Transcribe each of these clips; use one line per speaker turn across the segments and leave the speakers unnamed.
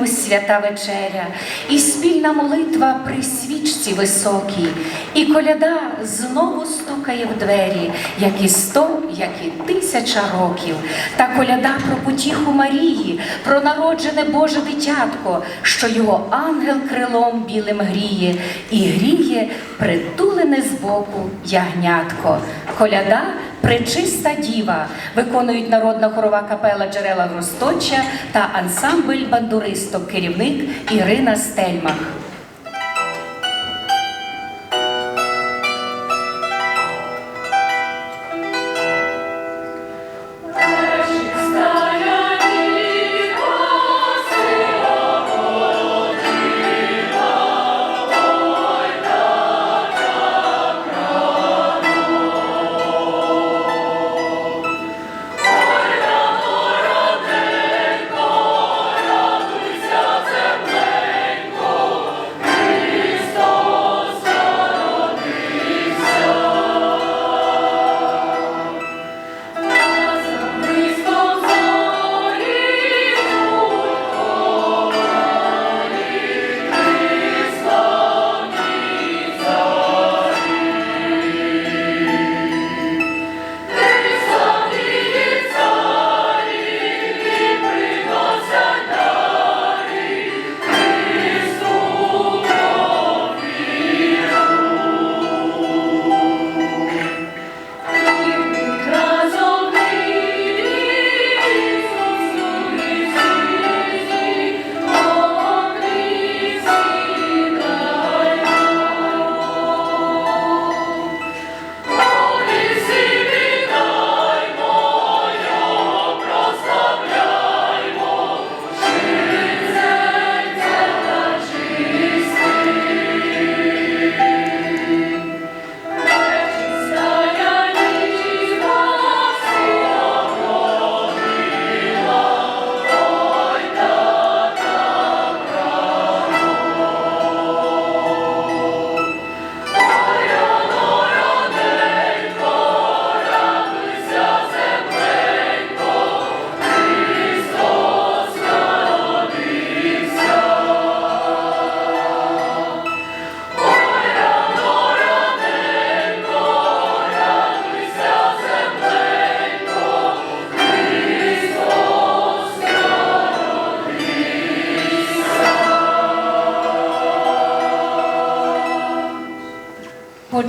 Родину свята вечеря, і спільна молитва при свічці високій, і коляда знову стукає в двері, як і сто, як і тисяча років. Та коляда про потіху Марії, про народжене Боже дитятко, що його ангел крилом білим гріє, і гріє притулене збоку ягнятко. Коляда Пречиста діва виконують народна хорова капела Джерела Росточа та ансамбль бандуристок, керівник Ірина Стельмах.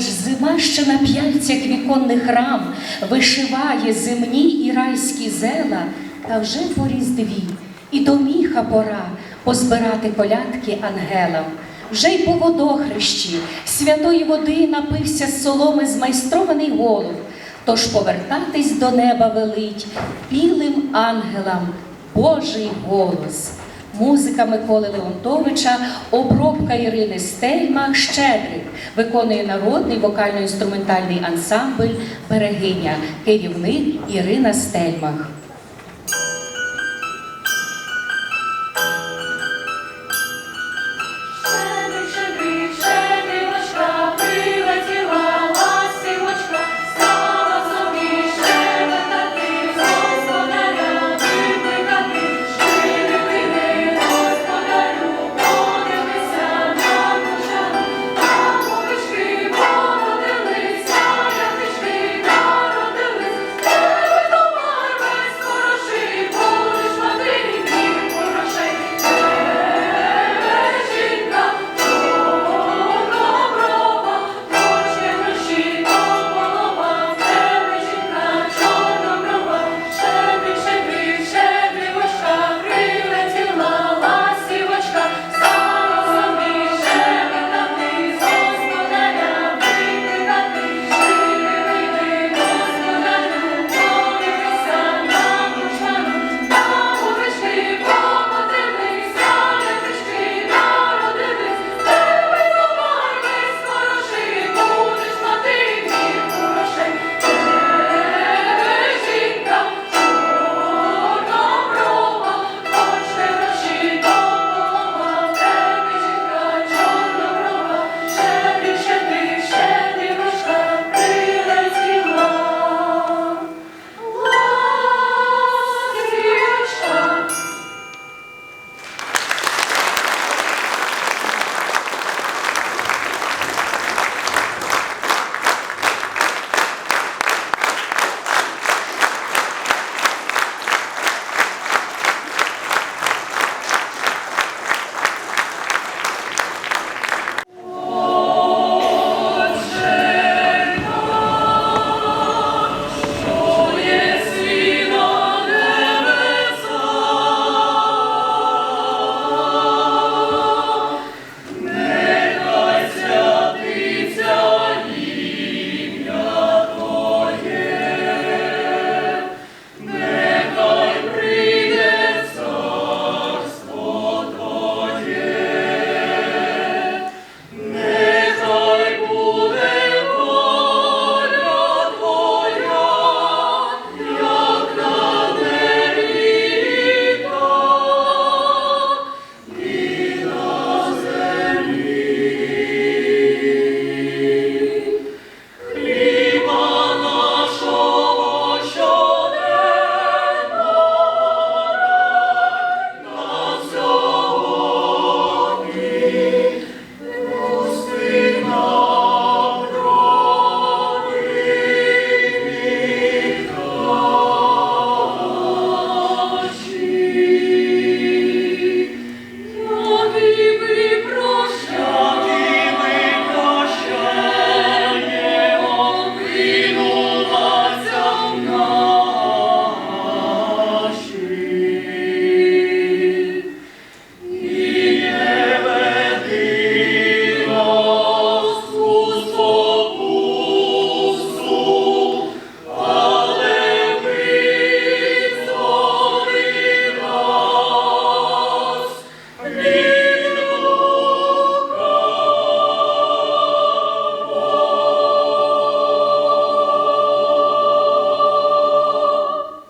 Хоч зима ще на п'яльцях віконних рам вишиває земні і райські зела, та вже по різдві і до міха пора позбирати колядки ангелам. Вже й по водохрещі святої води напився з соломи змайстрований голуб. Тож повертатись до неба велить білим ангелам Божий голос. Музика Миколи Леонтовича, обробка Ірини Стельмах, Щедрик, виконує народний вокально-інструментальний ансамбль Берегиня, керівник Ірина Стельмах.